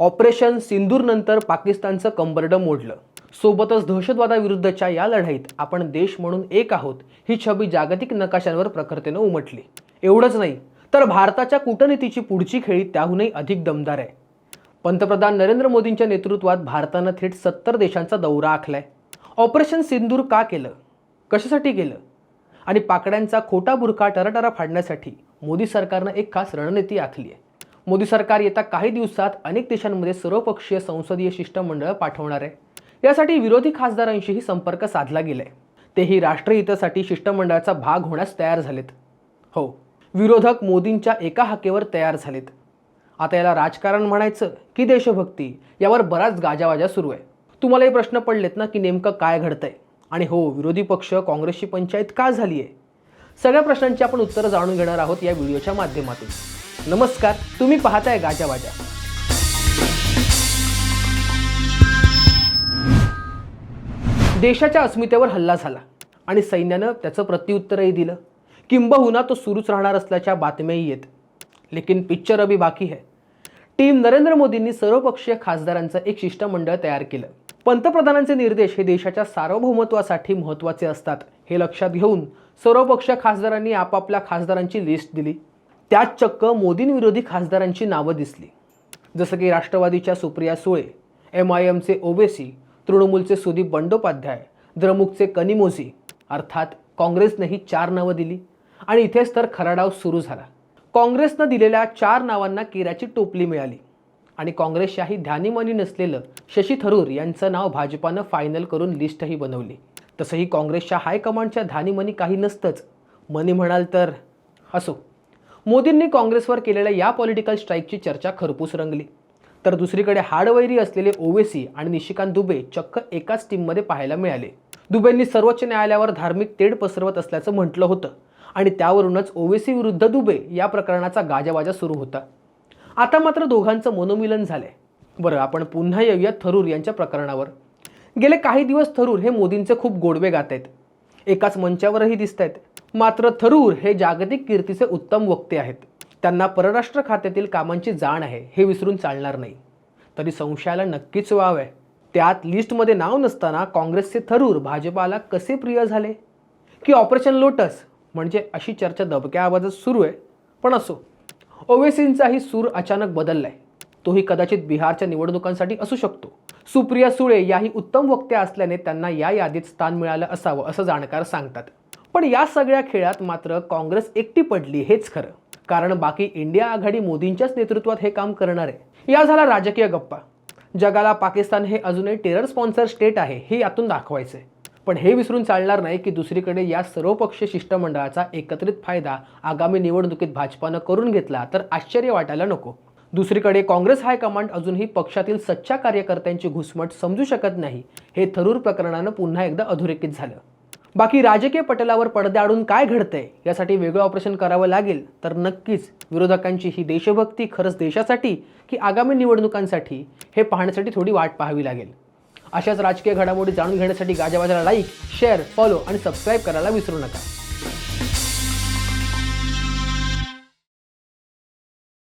Operation सिंदूरनंतर पाकिस्तानचं कंबरडं मोडलं. सोबतच दहशतवादाविरुद्धच्या या लढाईत आपण देश म्हणून एक आहोत ही छबी जागतिक नकाशांवर प्रखरतेनं उमटली. एवढंच नाही तर भारताच्या कूटनीतीची पुढची खेळी त्याहूनही अधिक दमदार आहे. पंतप्रधान नरेंद्र मोदींच्या नेतृत्वात भारतानं थेट सत्तर देशांचा दौरा आखलाय. ऑपरेशन सिंदूर का केलं? कशासाठी केलं? आणि पाकड्यांचा खोटा बुरखा टराटरा फाडण्यासाठी मोदी सरकारनं एक खास रणनीती आखली आहे. मोदी सरकार येत्या काही दिवसात अनेक देशांमध्ये सर्वपक्षीय संसदीय शिष्टमंडळ पाठवणार आहे. यासाठी विरोधी खासदारांशीही संपर्क साधला गेलाय. तेही राष्ट्रहितासाठी शिष्टमंडळाचा भाग होण्यास तयार झालेत. हो विरोधक मोदींच्या एका हाकेवर तयार झालेत. आता याला राजकारण म्हणायचं की देशभक्ती यावर बराच गाजावाजा सुरू आहे. तुम्हाला हे प्रश्न पडलेत ना की नेमकं काय घडतंय? आणि हो विरोधी पक्ष काँग्रेसची पंचायत का झाली आहे सगळ्या प्रश्नांची आपण उत्तरं जाणून घेणार आहोत या व्हिडिओच्या माध्यमातून. नमस्कार तुम्ही पाहताय गाजा बाजा देशाच्या अस्मितेवर हल्ला झाला आणि सैन्यानं त्याचं प्रत्युत्तरही दिलं. किंबहुना तो सुरूच राहणार असल्याच्या बातम्याही येत. लेकिन पिक्चर अभी बाकी है. टीम नरेंद्र मोदींनी सर्वपक्षीय खासदारांचं एक शिष्टमंडळ तयार केलं. पंतप्रधानांचे निर्देश हे देशाच्या सार्वभौमत्वासाठी महत्त्वाचे असतात हे लक्षात घेऊन सर्वपक्षीय खासदारांनी आपापल्या खासदारांची लिस्ट दिली. त्यात चक्क मोदींविरोधी खासदारांची नावं दिसली. जसं की राष्ट्रवादीच्या सुप्रिया सुळे एम आय एमचे ओवेसी तृणमूलचे सुदीप बंडोपाध्याय द्रमुकचे कनिमोझी अर्थात काँग्रेसनेही चार नावं दिली. आणि इथेच तर खराडाव सुरू झाला. काँग्रेसनं दिलेल्या चार नावांना केराची टोपली मिळाली. आणि काँग्रेसच्याही ध्यानीमनी नसलेलं शशी थरूर यांचं नाव भाजपानं फायनल करून लिस्टही बनवली. तसंही काँग्रेसच्या हायकमांडच्या ध्यानीमनी काही नसतंच. मनी म्हणाल तर असो मोदींनी काँग्रेसवर केलेल्या या पॉलिटिकल स्ट्राईकची चर्चा खरपूस रंगली. तर दुसरीकडे हाडवैरी असलेले ओवेसी आणि निशिकांत दुबे चक्क एकाच टीममध्ये पाहायला मिळाले. दुबेंनी सर्वोच्च न्यायालयावर धार्मिक तेढ पसरवत असल्याचं म्हटलं होतं आणि त्यावरूनच ओवेसी विरुद्ध दुबे या प्रकरणाचा गाजावाजा सुरू होता. आता मात्र दोघांचं मनोमिलन झालंय. बरं आपण पुन्हा येऊया थरूर यांच्या प्रकरणावर. गेले काही दिवस थरूर हे मोदींचे खूप गोडवे गात आहेत. एकाच मंचावरही दिसत आहेत मात्र थरूर हे जागतिक कीर्तीचे उत्तम वक्ते आहेत. त्यांना परराष्ट्र खात्यातील कामांची जाण आहे हे विसरून चालणार नाही. तरी संशयाला नक्कीच वाव आहे. त्यात लिस्टमध्ये नाव नसताना काँग्रेसचे थरूर भाजपाला कसे प्रिय झाले? की ऑपरेशन लोटस म्हणजे अशी चर्चा दबक्या आवाजात सुरू आहे. पण असो ओवेसींचाही सूर अचानक बदललाय. तोही कदाचित बिहारच्या निवडणुकांसाठी असू शकतो. सुप्रिया सुळे याही उत्तम वक्त्या असल्याने त्यांना या यादीत स्थान मिळालं असावं असं जाणकार सांगतात. पण या सगळ्या खेळात मात्र काँग्रेस एकटी पडली हेच खरं. कारण बाकी इंडिया आघाडी मोदींच्याच नेतृत्वात हे काम करणार. आहे या झाला राजकीय गप्पा. जगाला पाकिस्तान हे अजूनही टेरर स्पॉन्सर स्टेट आहे हे यातून दाखवायचं. आहे पण हे विसरून चालणार नाही की दुसरीकडे या सर्वपक्षीय शिष्टमंडळाचा एकत्रित फायदा आगामी निवडणुकीत भाजपानं करून घेतला तर आश्चर्य वाटायला नको. दुसरीकडे काँग्रेस हायकमांड अजूनही पक्षातील सच्च्या कार्यकर्त्यांची घुसमट समजू शकत नाही हे थरूर प्रकरणानं पुन्हा एकदा अधोरेखित झालं. बाकी राजकीय पटलावर पडद्याआडून काय घडतंय यासाठी वेगळं ऑपरेशन करावं लागेल तर नक्कीच विरोधकांची ही देशभक्ती खरंच देशासाठी की आगामी निवडणुकांसाठी हे पाहण्यासाठी थोडी वाट पाहावी लागेल. अशाच राजकीय घडामोडी जाणून घेण्यासाठी गाजावाजाला लाईक शेअर फॉलो आणि सबस्क्राईब करायला विसरू नका.